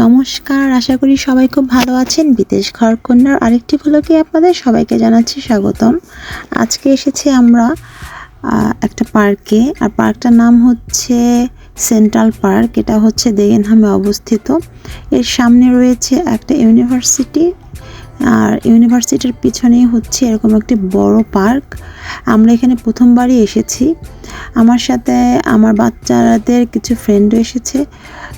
নমস্কার, আশা করি সবাই খুব ভালো আছেন। বিদেশ ঘর কন্যার আরেকটি ভ্লগে আপনাদের সবাইকে জানাচ্ছি স্বাগতম। আজকে এসেছি আমরা একটা পার্কে। আর পার্কটার নাম হচ্ছে সেন্ট্রাল পার্ক। এটা হচ্ছে দেগেনহামে অবস্থিত। এর সামনে রয়েছে একটা ইউনিভার্সিটি। আর ইউনিভার্সিটির পিছনেই হচ্ছে এরকম একটি বড় পার্ক। আমরা এখানে প্রথমবারই এসেছি। আমার সাথে আমার বাচ্চাদের কিছু ফ্রেন্ডও এসেছে।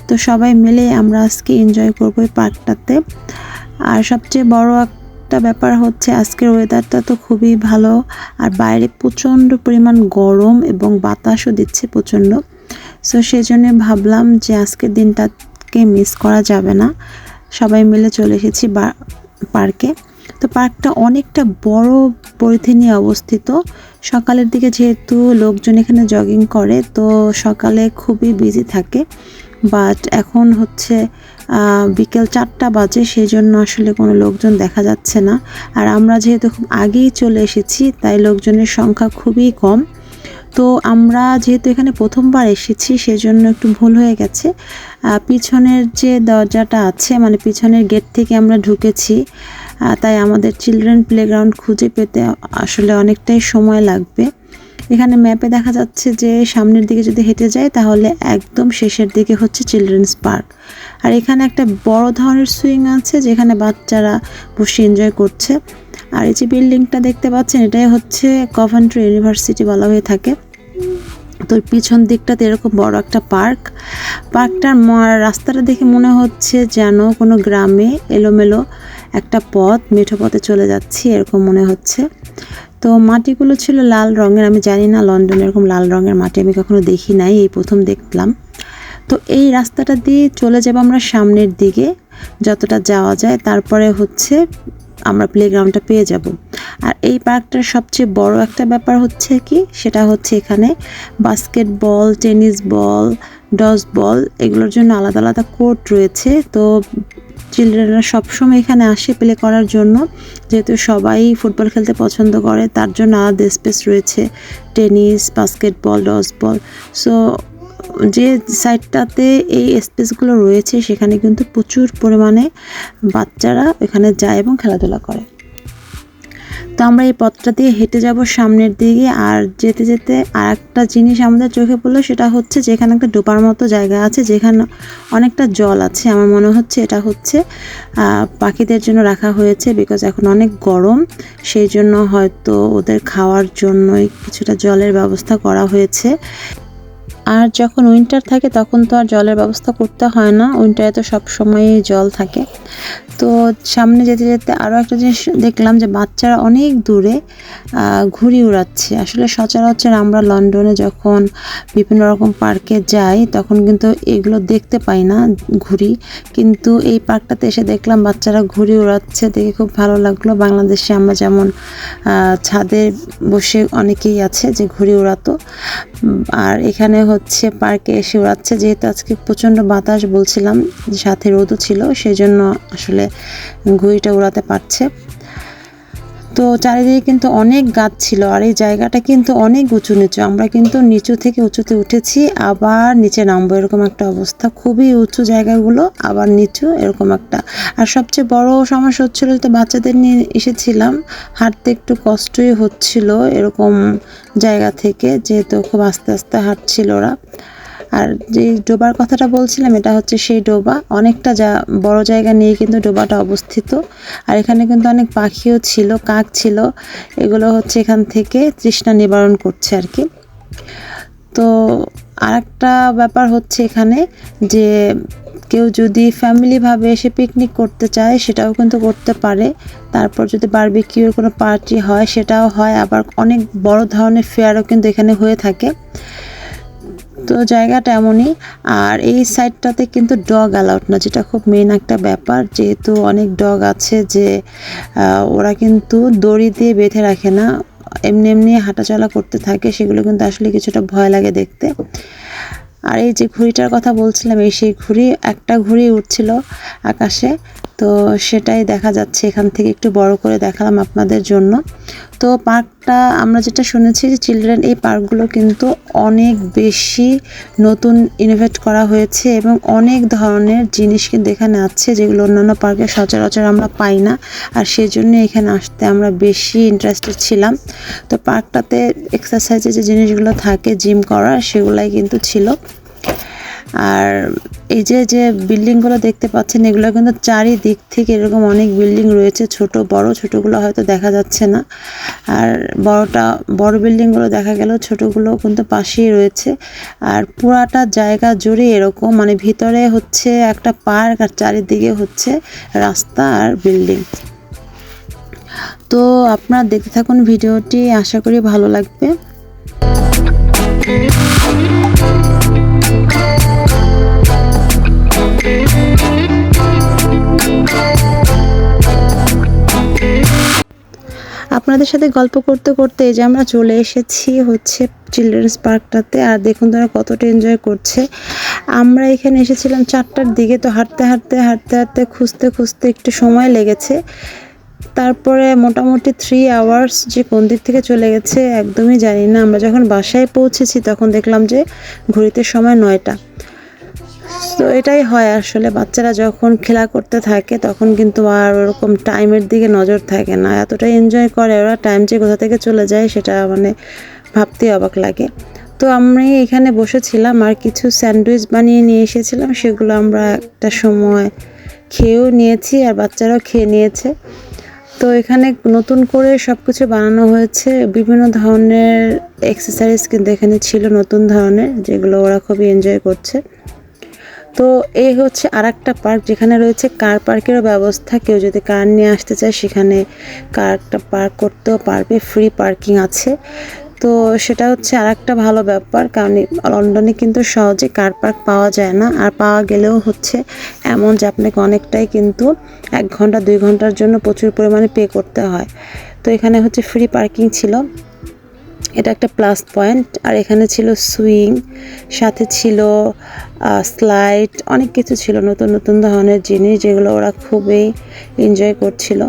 তো সবাই মিলে আমরা আজকে এনজয় করব এই পার্কটাতে। আর সবচেয়ে বড় একটা ব্যাপার হচ্ছে আজকের ওয়েদারটা তো খুবই ভালো, আর বাইরে প্রচণ্ড পরিমাণ গরম এবং বাতাসও দিচ্ছে প্রচণ্ড। সো সেই জন্য ভাবলাম যে আজকের দিনটাকে মিস করা যাবে না। সবাই মিলে চলে এসেছি পার্কে। তো পার্কটা অনেকটা বড় পরিধি নিয়ে অবস্থিত। সকালের দিকে যেহেতু লোকজন এখানে জগিং করে, তো সকালে খুবই বিজি থাকে। বাট এখন হচ্ছে বিকেল চারটা বাজে সেই জন্য আসলে কোনো লোকজন দেখা যাচ্ছে না। আর আমরা যেহেতু খুব আগেই চলে এসেছি, তাই লোকজনের সংখ্যা খুবই কম। তো আমরা যেহেতু এখানে প্রথমবার এসেছি, সেজন্য একটু ভুল হয়ে গেছে। পিছনের যে দরজাটা আছে মানে পিছনের গেট থেকে আমরা ঢুকেছি তাই আমাদের চিলড্রেন প্লেগ্রাউন্ড খুঁজে পেতে আসলে অনেকটাই সময় লাগবে। এখানে ম্যাপে দেখা যাচ্ছে যে সামনের দিকে যদি হেঁটে যায় তাহলে একদম শেষের দিকে হচ্ছে চিলড্রেন্স পার্ক আর এখানে একটা বড় ধরনের সুইং আছে, যেখানে বাচ্চারা বসে এনজয় করছে। আর এই যে বিল্ডিংটা দেখতে পাচ্ছেন, এটাই হচ্ছে কভান্ট্রি ইউনিভার্সিটি বলা হয়ে থাকে। তো পিছন দিকটাতে এরকম বড় একটা পার্ক পার্কটার রাস্তাটা দেখে মনে হচ্ছে যেন কোনো গ্রামে এলোমেলো একটা পথ, মেঠো পথে চলে যাচ্ছি, এরকম মনে হচ্ছে। তো মাটিগুলো ছিল লাল রঙের, আমি জানি না লন্ডনে এরকম লাল রঙের মাটি আমি কখনো দেখি নাই, এই প্রথম দেখলাম। তো এই রাস্তাটা দিয়ে চলে যাব আমরা সামনের দিকে, যতটা যাওয়া যায়। তারপরে হচ্ছে আমরা প্লেগ্রাউন্ডটা পেয়ে যাব। আর এই পার্কটার সবচেয়ে বড় একটা ব্যাপার হচ্ছে কি, সেটা হচ্ছে এখানে বাস্কেটবল টেনিস বল ডস বল এগুলোর জন্য আলাদা আলাদা কোর্ট রয়েছে। তো চিলড্রেনরা সবসময় এখানে আসে প্লে করার জন্য। যেহেতু সবাই ফুটবল খেলতে পছন্দ করে, তার জন্য আলাদা স্পেস রয়েছে। টেনিস বাস্কেটবল ডসবল সো যে সাইডটাতে এই স্পেসগুলো রয়েছে, সেখানে কিন্তু প্রচুর পরিমাণে বাচ্চারা এখানে যায় এবং খেলাধুলা করে। তো আমরা এই পথটা দিয়ে হেঁটে যাব সামনের দিকে, আর যেতে যেতে আর একটা জিনিস আমাদের চোখে পড়ল, সেটা হচ্ছে যেখানে একটা ডোবার মতো জায়গা আছে, যেখানে অনেকটা জল আছে। আমার মনে হচ্ছে এটা হচ্ছে পাখিদের জন্য রাখা হয়েছে বিকজ এখন অনেক গরম, সেই জন্য হয়তো ওদের খাওয়ার জন্যই কিছুটা জলের ব্যবস্থা করা হয়েছে। আর যখন উইন্টার থাকে, তখন তো আর জলের ব্যবস্থা করতে হয় না। উইন্টারে তো সব সময়ই জল থাকে। তো সামনে যেতে যেতে আরও একটা জিনিস দেখলাম যে, বাচ্চারা অনেক দূরে ঘুড়ি উড়াচ্ছে। আসলে সচরাচর আমরা লন্ডনে যখন বিভিন্ন রকম পার্কে যাই, তখন কিন্তু এগুলো দেখতে পাই না, ঘুড়ি। কিন্তু এই পার্কটাতে এসে দেখলাম বাচ্চারা ঘুড়ি উড়াচ্ছে, দেখে খুব ভালো লাগল। বাংলাদেশে আমরা যেমন ছাদে বসে অনেকেই আছে যে ঘুড়ি উড়াতো। আর এখানে হচ্ছে পার্কে এসে উড়াচ্ছে। যেহেতু আজকে প্রচণ্ড বাতাস বলছিলাম, সাথে রোদও ছিল, সেজন্য আসলে ঘুড়িটা উড়াতে পারছে। তো চারিদিকে কিন্তু অনেক গাছ ছিল আর এই জায়গাটা কিন্তু অনেক উঁচু নিচু। আমরা কিন্তু নিচু থেকে উঁচুতে উঠেছি, আবার নিচে নামবো এরকম একটা অবস্থা। খুবই উঁচু জায়গাগুলো, আবার নিচু এরকম একটা। আর সবচেয়ে বড় সমস্যা হচ্ছিল তো বাচ্চাদের নিয়ে এসেছিলাম, হাঁটতে একটু কষ্টই হচ্ছিল এরকম জায়গা থেকে, যেহেতু খুব আস্তে আস্তে হাঁটছিল ওরা। আর যে ডোবার কথাটা বলছিলাম, এটা হচ্ছে সেই ডোবা। অনেকটা যা বড় জায়গা নিয়ে কিন্তু ডোবাটা অবস্থিত। আর এখানে কিন্তু অনেক পাখিও ছিল, কাক ছিল। এগুলো হচ্ছে এখান থেকে তৃষ্ণা নিবারণ করছে আর কি। তো আরেকটা ব্যাপার হচ্ছে এখানে যে কেউ যদি ফ্যামিলিভাবে এসে পিকনিক করতে চায়, সেটাও কিন্তু করতে পারে। তারপর যদি বারবিকিউর কোনো পার্টি হয়, সেটাও হয়। আবার অনেক বড় ধরনের ফেয়ারও কিন্তু এখানে হয়ে থাকে। তো জায়গাটা এমনই। আর এই সাইডটাতে কিন্তু ডগ অ্যালাউড না, যেটা খুব মেন একটা ব্যাপার। যেহেতু অনেক ডগ আছে যে ওরা কিন্তু দড়ি দিয়ে বেঁধে রাখে না। এমনি এমনি হাঁটাচলা করতে থাকে, সেগুলো কিন্তু আসলে কিছুটা ভয় লাগে দেখতে। আর এই যে ঘুড়িটার কথা বলছিলাম, এই সেই ঘুড়ি একটা ঘুড়ি উঠছিল আকাশে। তো সেটাই দেখা যাচ্ছে। এখান থেকে একটু বড় করে দেখালাম আপনাদের জন্য। তো পার্কটা আমরা যেটা শুনেছি যে চিলড্রেন এই পার্কগুলো কিন্তু অনেক বেশি নতুন ইনোভেট করা হয়েছে এবং অনেক ধরনের জিনিস কিন্তু এখানে আছে যেগুলো অন্যান্য পার্কে সচরাচর আমরা পাই না। আর সেই জন্য এখানে আসতে আমরা বেশি ইন্টারেস্টেড ছিলাম। তো পার্কটাতে এক্সারসাইজের যে জিনিসগুলো থাকে জিম করার সেগুলাই কিন্তু ছিল। আর এই যে যে বিল্ডিংগুলো দেখতে পাচ্ছেন, এগুলো কিন্তু চারিদিক থেকে এরকম অনেক বিল্ডিং রয়েছে। ছোট, বড়, ছোটগুলো হয়তো দেখা যাচ্ছে না। আর বড়টা, বড় বিল্ডিংগুলো দেখা গেল, ছোটগুলো কিন্তু পাশেই রয়েছে। আর পুরাটা জায়গা জুড়ে এরকম মানে ভিতরে হচ্ছে একটা পার্ক আর চারিদিকে হচ্ছে রাস্তা আর বিল্ডিং। তো আপনারা দেখতে থাকুন ভিডিওটি, আশা করি ভালো লাগবে। আপনাদের সাথে গল্প করতে করতে যে আমরা চলে এসেছি হচ্ছে চিলড্রেন্স পার্কটাতে, আর দেখুন তারা কতটা এনজয় করছে। আমরা এখানে এসেছিলাম চারটার দিকে, তো হাঁটতে হাঁটতে হাঁটতে হাঁটতে খুঁজতে খুঁজতে একটু সময় লেগেছে। তারপরে মোটামুটি থ্রি আওয়ার্স যে কোন দিক থেকে চলে গেছে একদমই জানি না। আমরা যখন বাসায় পৌঁছেছি তখন দেখলাম যে ঘড়িতে সময় নয়টা। এটাই হয় আসলে। বাচ্চারা যখন খেলা করতে থাকে, তখন কিন্তু আর ওরকম টাইমের দিকে নজর থাকে না। এতটা এনজয় করে ওরা টাইম যে কোথা থেকে চলে যায়, সেটা মানে ভাবতেই অবাক লাগে। তো আমি এখানে বসেছিলাম আর কিছু স্যান্ডউইচ বানিয়ে নিয়ে এসেছিলাম, সেগুলো আমরা একটা সময় খেয়েও নিয়েছি আর বাচ্চারাও খেয়ে নিয়েছে। তো এখানে নতুন করে সব কিছু বানানো হয়েছে। বিভিন্ন ধরনের এক্সারসাইজ কিন্তু এখানে ছিল নতুন ধরনের, যেগুলো ওরা খুবই এনজয় করছে। তো এই হচ্ছে আর একটা পার্ক যেখানে রয়েছে কার পার্কেরও ব্যবস্থা। কেউ যদি কার নিয়ে আসতে চায় সেখানে কারটা পার্ক করতেও পারবে, ফ্রি পার্কিং আছে। তো সেটা হচ্ছে আর একটা ভালো ব্যাপার, কারণ লন্ডনে কিন্তু সহজে কার পার্ক পাওয়া যায় না। আর পাওয়া গেলেও হচ্ছে এমন যে আপনাকে অনেকটাই কিন্তু এক ঘণ্টা, দুই ঘণ্টার জন্য প্রচুর পরিমাণে পে করতে হয়। তো এখানে হচ্ছে ফ্রি পার্কিং ছিল। এটা একটা প্লাস পয়েন্ট আর এখানে ছিল সুইং সাথে ছিল স্লাইড অনেক কিছু ছিল নতুন নতুন ধরনের জিনিস যেগুলো ওরা খুবই এনজয় করছিল।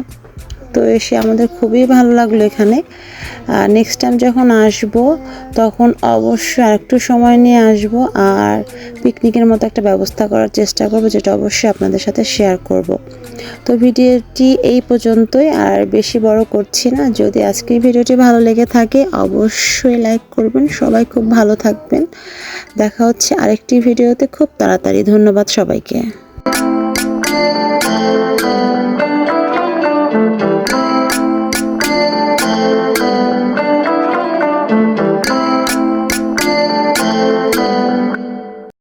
তো এসে আমাদের খুবই ভালো লাগল এখানে। আর নেক্সট টাইম যখন আসব, তখন অবশ্যই আরেকটু সময় নিয়ে আসব আর পিকনিকের মতো একটা ব্যবস্থা করার চেষ্টা করব, যেটা অবশ্যই আপনাদের সাথে শেয়ার করব। তো ভিডিওটি এই পর্যন্তই, আর বেশি বড় করছি না। যদি আজকের ভিডিওটি ভালো লেগে থাকে, অবশ্যই লাইক করবেন। সবাই খুব ভালো থাকবেন। দেখা হচ্ছে আরেকটি ভিডিওতে। খুব তাড়াতাড়ি। ধন্যবাদ সবাইকে।